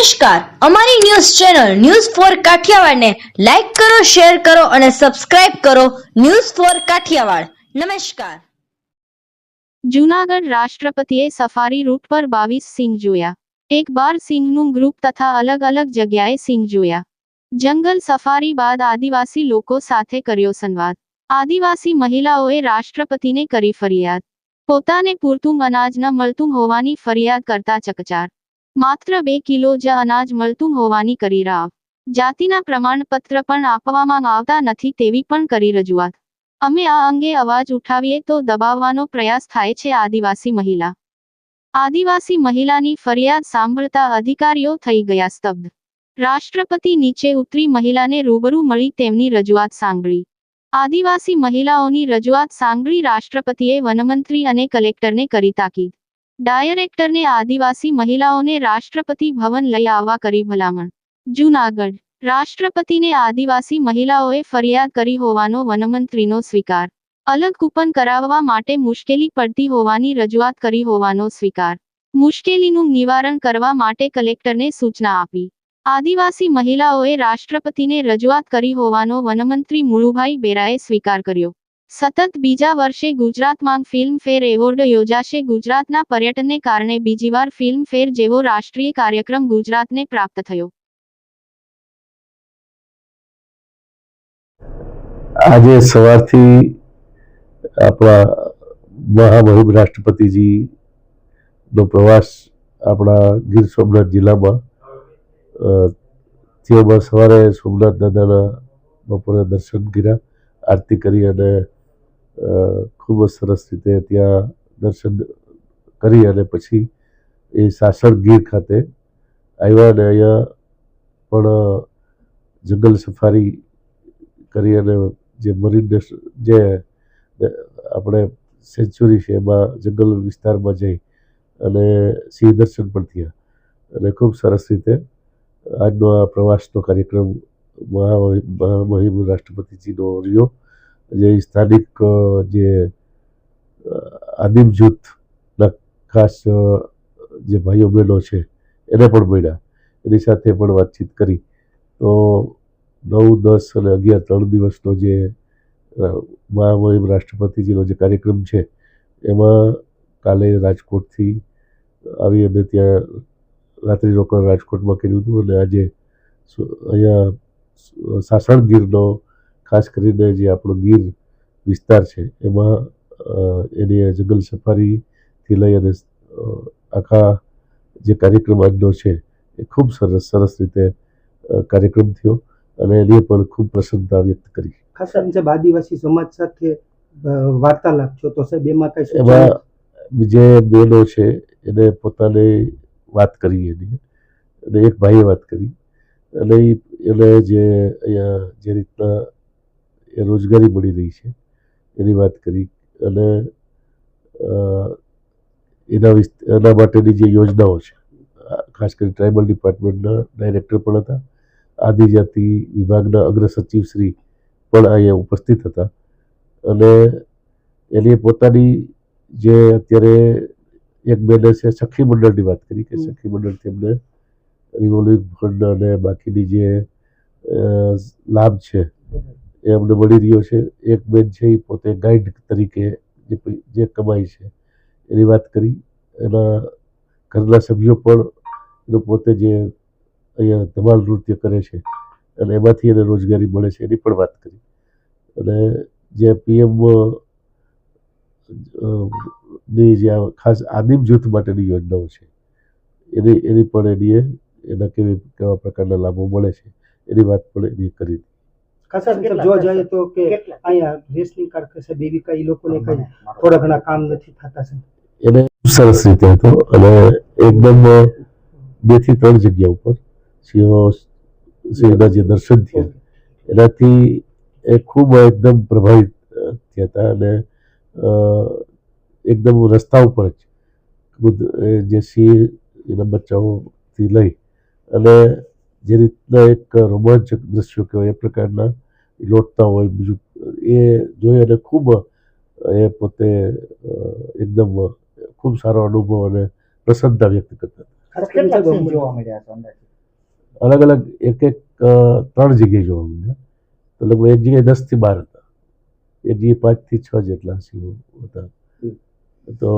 નમસ્કાર. અમારી news channel news four કાઠિયાવાડને લાઈક કરો, શેર કરો અને સબસ્ક્રાઇબ કરો ન્યૂઝ ફોર કાઠિયાવાડ. નમસ્કાર. જૂનાગઢ રાષ્ટ્રપતિએ સફારી રૂટ પર બાવીસ સિંહ જોયા. એક બાર સિંહનું ગ્રુપ તથા અલગ અલગ જગ્યાએ સિંહ જોયા. જંગલ સફારી બાદ આદિવાસી લોકો સાથે કર્યો સંવાદ. આદિવાસી મહિલાઓએ રાષ્ટ્રપતિને કરી ફરિયાદ. પોતાને પૂરતું અનાજ ન મળતું હોવાની ફરિયાદ કરતા ચકચાર. માત્ર બે કિલો જ અનાજ મળતું હોવાની કરી રાવ જાતિના પ્રમાણપત્ર પણ આપવામાં આવતા નથી તેવી પણ કરી રજૂઆત. અમે આ અંગે અવાજ ઉઠાવીએ તો દબાવવાનો પ્રયાસ થાય છે આદિવાસી મહિલા. આદિવાસી મહિલાની ફરિયાદ સાંભળતા અધિકારીઓ થઈ ગયા સ્તબ્ધ. રાષ્ટ્રપતિ નીચે ઉતરી મહિલાને રૂબરૂ મળી તેમની રજૂઆત સાંભળી. આદિવાસી મહિલાઓની રજૂઆત સાંભળી રાષ્ટ્રપતિએ વનમંત્રી અને કલેક્ટરને કરી તાકીદ. ડાયરેક્ટરને આદિવાસી મહિલાઓને રાષ્ટ્રપતિ ભવન લઈ આવવા કરી ભલામણ. જૂનાગઢ. રાષ્ટ્રપતિને આદિવાસી મહિલાઓએ ફરિયાદ કરી હોવાનો વનમંત્રીનો સ્વીકાર. અલગ કૂપન કરાવવા માટે મુશ્કેલી પડતી હોવાની રજૂઆત કરી હોવાનો સ્વીકાર. મુશ્કેલીનું નિવારણ કરવા માટે કલેક્ટરને સૂચના આપી. આદિવાસી મહિલાઓએ રાષ્ટ્રપતિને રજૂઆત કરી હોવાનો વનમંત્રી મુળુભાઈ બેરાએ સ્વીકાર કર્યો. સતત બીજા વર્ષે ગુજરાતમાં ફિલ્મફેર એવોર્ડ યોજાશે. ગુજરાતના પર્યટનને કારણે બીજીવાર ફિલ્મફેર જેવો રાષ્ટ્રીય કાર્યક્રમ ગુજરાતને પ્રાપ્ત થયો. આજે સવારથી આપણા મહામહિમ રાષ્ટ્રપતિજીનો પ્રવાસ આપણા ગીર સોમનાથ જિલ્લામાં અ, સવારે સોમનાથ દાદાના બપોરે દર્શન કર્યા આરતી કરી અને ખૂબ જ સરસ રીતે ત્યાં દર્શન કરી અને પછી એ સાસણ ગીર ખાતે આવ્યા અને અહીંયા પણ જંગલ સફારી કરી અને જે મરીન જે આપણે સેન્ચુરી છે એમાં જંગલ વિસ્તારમાં જઈ અને સિંહ દર્શન પણ થયા. અને ખૂબ સરસ રીતે આજનો આ પ્રવાસનો કાર્યક્રમ મહા- મહામહિમ રાષ્ટ્રપતિજીનો રહ્યો. જે સ્થાનિક જે આદિમ જૂથના ખાસ જે ભાઈઓ બહેનો છે, એને પણ મળ્યા. એની સાથે પણ વાતચીત કરી. તો નવ, દસ અને અગિયાર ત્રણ દિવસનો જે મહામહિમ રાષ્ટ્રપતિજીનો જે કાર્યક્રમ છે, એમાં કાલે રાજકોટથી આવી અને ત્યાં રાત્રિ રોકાણ રાજકોટમાં કર્યું હતું અને આજે અહીંયા સાસણગીરનો સાસણ ગીરનો ખાસ કરીને જે આપણો ગીર વિસ્તાર છે એમાં એની જંગલ સફારીથી લઈ અને આખા જે કાર્યક્રમ આજનો છે એ ખૂબ સરસ સરસ રીતે કાર્યક્રમ થયો અને એની પણ ખૂબ પ્રસન્નતા વ્યક્ત કરી ખાસ કરીને સાહેબ આદિવાસી સમાજ સાથે વાર્તાલાપ છો તો સાહેબ એમાં કઈ? એમાં જે બહેનો છે એને પોતાને વાત કરી એની અને એક ભાઈએ વાત કરી અને એને જે અહીંયા જે રીતના એ રોજગારી મળી રહી છે એની વાત કરી. અને એના એના માટેની જે યોજનાઓ છે ખાસ કરી ટ્રાઇબલ ડિપાર્ટમેન્ટના ડાયરેક્ટર પણ હતા. આદિજાતિ વિભાગના અગ્ર સચિવ શ્રી પણ અહીંયા ઉપસ્થિત હતા. અને એની પોતાની જે અત્યારે એક બેને છે સખી મંડળની વાત કરી કે. સખી મંડળ તેમને રિવોલ્વિંગ ફંડ અને બાકીની જે લાભ છે એ અમને મળી રહ્યો છે. એક બેન છે એ પોતે ગાઈડ તરીકે જે કમાઈ છે, એની વાત કરી. એના ઘરના સભ્યો પણ એનું પોતે જે અહીંયા ધમાલ નૃત્ય કરે છે અને એમાંથી એને રોજગારી મળે છે, એની પણ વાત કરી. અને જે પીએમની જે ખાસ આદિમ જૂથ માટેની યોજનાઓ છે, એની એની પણ એની એના કેવી કેવા પ્રકારના લાભો મળે છે, એની વાત પણ એની કરી. ખાસ કરીને જોવા જઈએ તો કે અહીંયા રેસલિંગ કાર્ડ કે સાહેબ એવી કઈ લોકોને કઈ થોડા ઘણા કામ નથી થતા છે. એને સરસ રીતે હતો. અને એકદમ બેથી ત્રણ જગ્યા ઉપર સિંહો સિંહના જે દર્શન થયા. એનાથી એ ખૂબ એકદમ પ્રભાવિત થયા હતા. અને એકદમ રસ્તા ઉપર જ ખુદ એ જે સિંહ એના બચ્ચાઓથી લઈ અને જે રીતના એક રોમાંચક દ્રશ્યો કહેવાય એ પ્રકારના લોટતા હોય બીજું એ જોઈ અને ખૂબ એ પોતે એકદમ ખૂબ સારો અનુભવ અને પ્રસન્નતા વ્યક્ત કરતા અલગ અલગ એક એક ત્રણ જગ્યાએ જોવા મળ્યા. તો લગભગ એક જગ્યાએ દસથી બાર હતા. એક જગ્યાએ પાંચથી છ જેટલા સિંહો હતા. તો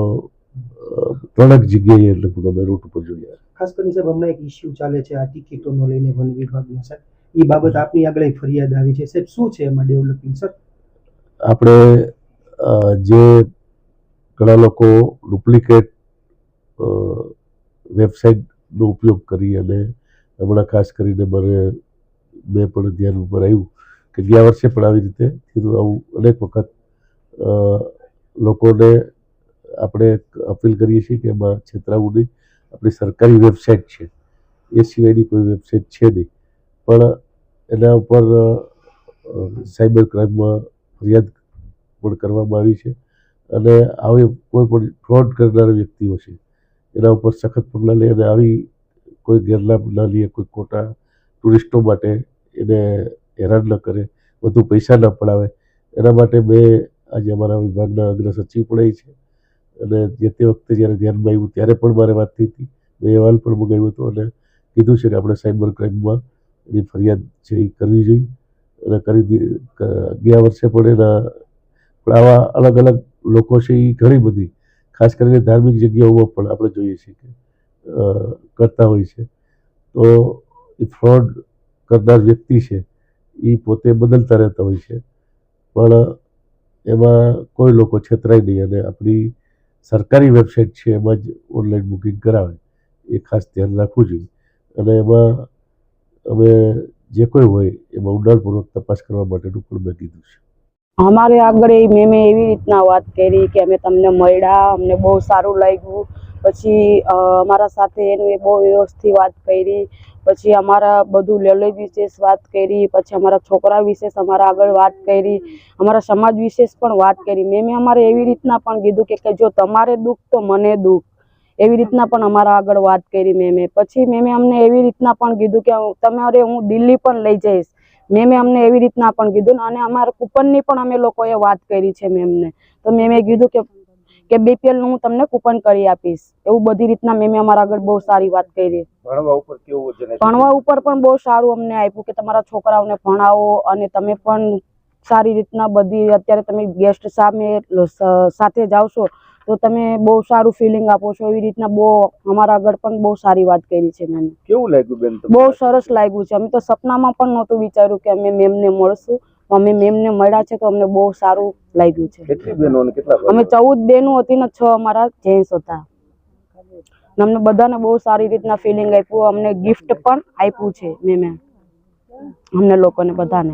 ત્રણેક જગ્યાએ લગભગ અમે રૂટ ઉપર જોયા. ખાસ કરીને સાહેબ, હમણાં એક ઇસ્યુ ચાલે છે આ ટિકિટોનો લઈને વન વિભાગનો, સાહેબ. એ બાબત આપની આગળ ફરિયાદ આવી છે. સાહેબ, શું છે એમાં ડેવલપિંગ સર આપણે જે ઘણા લોકો ડુપ્લિકેટ વેબસાઇટનો ઉપયોગ કરી અને હમણાં ખાસ કરીને મને મેં પણ ધ્યાન ઉપર આવ્યું કે ગયા વર્ષે પણ આવી રીતે થયું આવું અનેક વખત લોકોને આપણે અપીલ કરીએ છીએ કે એમાં છેતરાવું નહીં. આપણી સરકારી વેબસાઇટ છે. એ સિવાયની કોઈ વેબસાઇટ છે નહીં. પણ એના ઉપર સાયબર ક્રાઇમમાં ફરિયાદ પણ કરવામાં આવી છે. અને આવી કોઈ પણ ફ્રોડ કરનારા વ્યક્તિઓ છે, એના ઉપર સખત પગલાં લઈ અને આવી કોઈ ગેરલાભ ન લઈએ, કોઈ ખોટા ટુરિસ્ટો માટે એને હેરાન ન કરે, વધુ પૈસા ન પડાવે, એના માટે મેં આજે અમારા વિભાગના અગ્ર સચિવ પણ છે. અને જે તે વખતે જ્યારે ધ્યાનમાં આવ્યું ત્યારે પણ મારે વાત થઈ હતી. મેં અહેવાલ પણ મંગાવ્યો હતો અને કીધું છે કે આપણે સાયબર ક્રાઇમમાં એની ફરિયાદ છે એ કરવી જોઈએ. અને કરી ગયા વર્ષે પણ એના, પણ આવા અલગ અલગ લોકો છે એ ઘણી બધી, ખાસ કરીને ધાર્મિક જગ્યાઓમાં પણ આપણે જોઈએ છીએ કે કરતા હોય છે. તો એ ફ્રોડ કરનાર વ્યક્તિ છે એ પોતે બદલતા રહેતા હોય છે. પણ એમાં કોઈ લોકો છેતરાય નહીં અને આપણી સરકારી વેબસાઇટ છે, એમાં જ ઓનલાઈન બુકિંગ કરાવે. એ ખાસ ધ્યાન રાખવું જોઈએ. અને એમાં અમે જે કોઈ હોય, એમાં ઊંડાણપૂર્વક તપાસ કરવા માટેનું પણ મેં કીધું છે. અમારે આગળ એ મેમે એવી રીતના વાત કરી કે અમે તમને મળ્યા, અમને બહુ સારું લાગ્યું. પછી અમારા સાથે એનું એ બહુ વ્યવસ્થિત વાત કરી. પછી અમારા બધું લેલેજ વિશેષ વાત કરી, પછી અમારા છોકરા વિશેષ અમારા આગળ વાત કરી, અમારા સમાજ વિશેષ પણ વાત કરી. મેમે અમારે એવી રીતના પણ કીધું કે જો તમારે દુઃખ તો મને દુઃખ. એવી રીતના પણ અમારા આગળ વાત કરી મેમે પછી મેમે અમને એવી રીતના પણ કીધું કે તમારે હું દિલ્હી પણ લઈ જઈશ. મેમે અમને એવી રીતના પણ કીધું અને અમારા કૂપનની પણ અમે લોકોએ વાત કરી છે મેમને તો મેમે કીધું કે કે BPL નું હું તમને કૂપન કરી આપીશ. એવું બધી રીતના મેમે અમારા આગળ બહુ સારી વાત કરી. ભણવા ઉપર કેવું ભણવા ઉપર પણ બહુ સારું અમને આપ્યું કે તમારા છોકરાઓને ભણાવો અને તમે પણ સારી રીતના બધી અત્યારે તમે ગેસ્ટ સામે સાથે જાવશો તો તમે બહુ સારું ફિલિંગ આપો છો. એવી રીતના બહુ અમારા આગળ પણ બહુ સારી વાત કરી છે મેમ. કેવું લાગ્યું બેન બહુ સરસ લાગ્યું છે. અમે તો સપનામાં પણ નહોતું વિચાર્યું કે અમે મેમને મળશું. અમે મેમને મળ્યા છે તો અમને બહુ સારું લાગ્યું છે. કેટલી બહેનો કેટલા અમે ચૌદ બેનું હતી ને છ અમારા જેન્ટ્સ હતા. અમને બધાને બહુ સારી રીતના ફિલિંગ આપ્યું. અમને ગિફ્ટ પણ આપ્યું છે મેમે અમને લોકોને બધાને.